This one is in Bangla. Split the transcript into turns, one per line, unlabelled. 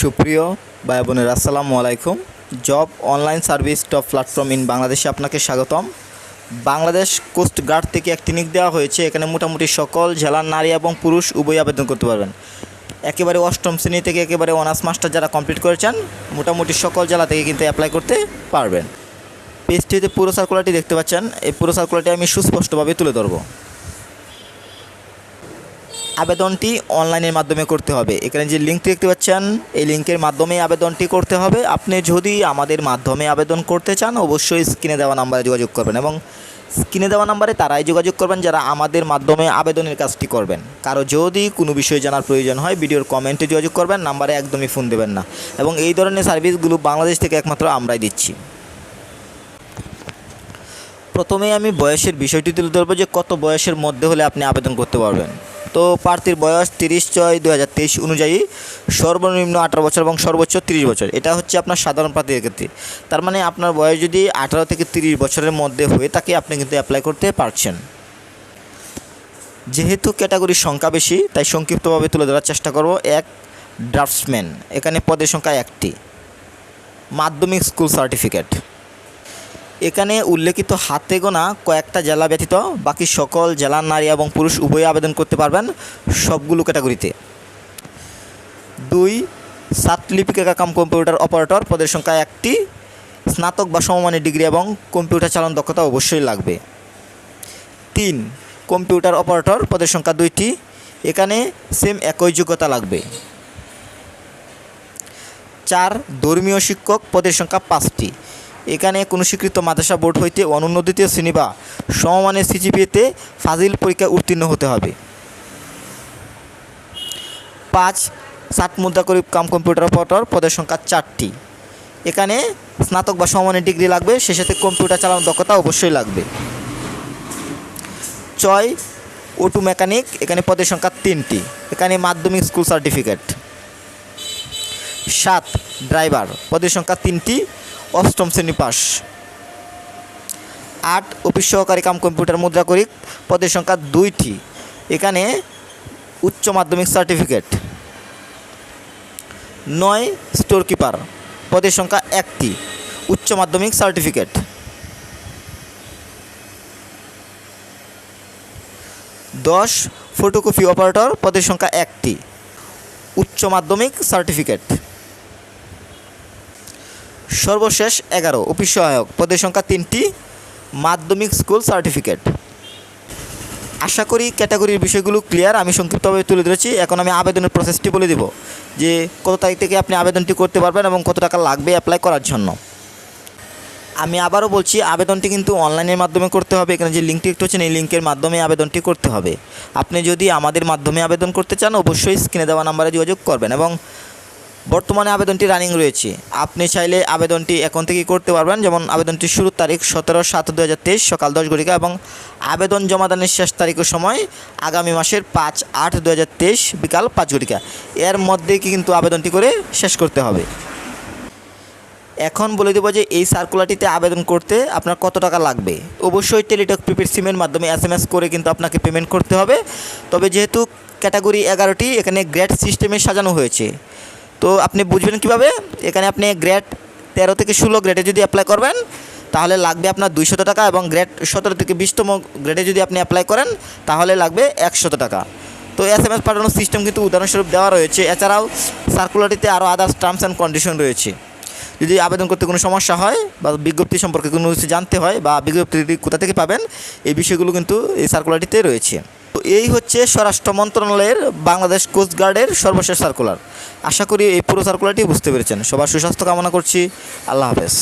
সুপ্রিয় ভাই বোনের, আসসালামু আলাইকুম। Job online service top platform in বাংলাদেশে আপনাকে স্বাগতম। বাংলাদেশ কোস্ট গার্ড থেকে একটি নিক দেওয়া হয়েছে। এখানে মোটামুটি সকল জেলার নারী এবং পুরুষ উভয় আবেদন করতে পারবেন। একেবারে অষ্টম শ্রেণি থেকে একেবারে অনার্স মাস্টার যারা কমপ্লিট করেছেন, মোটামুটি সকল জেলা থেকে কিন্তু অ্যাপ্লাই করতে পারবেন। পেজটিতে পুরো সার্কুলারটি দেখতে পাচ্ছেন। এই পুরো সার্কুলারটি আমি সুস্পষ্টভাবে তুলে ধরবো। আবেদনটি অনলাইনের মাধ্যমে করতে হবে। এখানে যে লিঙ্কটি দেখতে পাচ্ছেন, এই লিঙ্কের মাধ্যমে আবেদনটি করতে হবে। আপনি যদি আমাদের মাধ্যমে আবেদন করতে চান, অবশ্যই স্ক্রিনে দেওয়া নাম্বারে যোগাযোগ করবেন এবং স্ক্রিনে দেওয়া নাম্বারে তারাই যোগাযোগ করবেন যারা আমাদের মাধ্যমে আবেদনের কাজটি করবেন। কারও যদি কোনো বিষয়ে জানার প্রয়োজন হয়, ভিডিওর কমেন্টে যোগাযোগ করবেন, নাম্বারে একদমই ফোন দেবেন না। এবং এই ধরনের সার্ভিসগুলো বাংলাদেশ থেকে একমাত্র আমরাই দিচ্ছি। প্রথমে আমি বয়সের বিষয়টি তুলে ধরবো যে কত বয়সের মধ্যে হলে আপনি আবেদন করতে পারবেন। তো প্রার্থীর বয়স তিরিশ ছয় দু হাজার তেইশ অনুযায়ী সর্বনিম্ন আঠারো বছর এবং সর্বোচ্চ তিরিশ বছর। এটা হচ্ছে আপনার সাধারণ প্রার্থীদের ক্ষেত্রে। তার মানে আপনার বয়স যদি আঠারো থেকে তিরিশ বছরের মধ্যে হয়ে থাকে, আপনি কিন্তু অ্যাপ্লাই করতে পারছেন। যেহেতু ক্যাটাগরির সংখ্যা বেশি, তাই সংক্ষিপ্তভাবে তুলে ধরার চেষ্টা করব। এক ড্রাফটসম্যান এখানে পদের সংখ্যা একটি। মাধ্যমিক স্কুল সার্টিফিকেট এখানে উল্লেখিত হাতে গোনা কয়েকটা জেলা ব্যতীত বাকি সকল জেলার নারী এবং পুরুষ উভয়ে আবেদন করতে পারবেন সবগুলো ক্যাটাগরিতে। দুই সাত লিপিকা কাম কম্পিউটার অপারেটর পদের সংখ্যা একটি, স্নাতক বা সমমানের ডিগ্রি এবং কম্পিউটার চালান দক্ষতা অবশ্যই লাগবে। তিন, কম্পিউটার অপারেটর পদের সংখ্যা দুইটি, এখানে সেম একই যোগ্যতা লাগবে। চার, ধর্মীয় শিক্ষক পদের সংখ্যা পাঁচটি এখানে কোনো স্বীকৃত মাদ্রাসা বোর্ড হইতে অনুন্নোদিত শ্রেণি বা সমমানের সিজিপিএতে ফাজিল পরীক্ষা উত্তীর্ণ হতে হবে। পাঁচ, সাত মুদ্রা করি কাম কম্পিউটার অপারেটর পদের সংখ্যা চারটি। এখানে স্নাতক বা সমমানের ডিগ্রি লাগবে সে সাথে কম্পিউটার চালানোর দক্ষতা অবশ্যই লাগবে। ছয় অটো মেকানিক এখানে পদের সংখ্যা তিনটি। এখানে মাধ্যমিক স্কুল সার্টিফিকেট। সাত ড্রাইভার। পদের সংখ্যা তিনটি, অষ্টম শ্রেণি পাস। আট, অফিস সহকারী কাম কম্পিউটার মুদ্রা করি পদের সংখ্যা দুইটি। এখানে উচ্চ মাধ্যমিক সার্টিফিকেট। নয় স্টোর কিপার পদের সংখ্যা একটি, উচ্চ মাধ্যমিক সার্টিফিকেট। দশ ফটোকপি অপারেটর পদের সংখ্যা একটি, উচ্চ মাধ্যমিক সার্টিফিকেট। সর্বশেষ এগারো অফিস সহায়ক, পদের সংখ্যা তিনটি, মাধ্যমিক স্কুল সার্টিফিকেট। আশা করি ক্যাটাগরির বিষয়গুলো ক্লিয়ার, আমি সংক্ষিপ্তভাবে তুলে ধরেছি। এখন আমি আবেদনের প্রসেসটি বলে দেব যে কত তারিখ থেকে আপনি আবেদনটি করতে পারবেন এবং কত টাকা লাগবে অ্যাপ্লাই করার জন্য। আমি আবারও বলছি, আবেদনটি কিন্তু অনলাইনের মাধ্যমে করতে হবে। এখানে যে লিঙ্কটি একটু হচ্ছেন এই লিঙ্কের মাধ্যমে আবেদনটি করতে হবে। আপনি যদি আমাদের মাধ্যমে আবেদন করতে চান, অবশ্যই স্ক্রিনে দেওয়া নাম্বারে যোগাযোগ করবেন এবং বর্তমানে আবেদনটি রানিং রয়েছে। আপনি চাইলে আবেদনটি এখন থেকেই করতে পারবেন। যেমন আবেদনটি শুরুর তারিখ সতেরো সাত দু সকাল দশ ঘটিকা এবং আবেদন জমাদানের শেষ তারিখের সময় আগামী মাসের পাঁচ আট দু বিকাল পাঁচ ঘটিকা। এর মধ্যে কিন্তু আবেদনটি করে শেষ করতে হবে। এখন বলে দেবো যে এই সার্কুলারটিতে আবেদন করতে আপনার কত টাকা লাগবে। অবশ্যই টেলিটক প্রিপেড সিমের মাধ্যমে এস করে কিন্তু আপনাকে পেমেন্ট করতে হবে। তবে যেহেতু ক্যাটাগরি এগারোটি, এখানে গ্রেড সিস্টেমে সাজানো হয়েছে। তো আপনি বুঝবেন কীভাবে? এখানে আপনি গ্রেড তেরো থেকে ষোলো গ্রেডে যদি অ্যাপ্লাই করবেন, তাহলে লাগবে আপনার দুইশত টাকা এবং গ্রেড সতেরো থেকে বিশতম গ্রেডে যদি আপনি অ্যাপ্লাই করেন, তাহলে লাগবে একশত টাকা। তো এস এম এস পাঠানোর সিস্টেম কিন্তু উদাহরণস্বরূপ দেওয়া রয়েছে। এছাড়াও সার্কুলারটিতে আরও আদার্স টার্মস অ্যান্ড কন্ডিশন রয়েছে। যদি আবেদন করতে কোনো সমস্যা হয় বা বিজ্ঞপ্তি সম্পর্কে কোনো কিছু জানতে হয় বা বিজ্ঞপ্তি কোথা থেকে পাবেন, এই বিষয়গুলো কিন্তু এই সার্কুলারটিতে রয়েছে। তো এই হচ্ছে স্বরাষ্ট্র মন্ত্রণালয়ের বাংলাদেশ কোস্টগার্ডের সর্বশেষ সার্কুলার আশা করি এই পুরো সার্কুলারটি বুঝতে পেরেছেন। সবার সুস্বাস্থ্য কামনা করছি। আল্লাহ হাফেজ।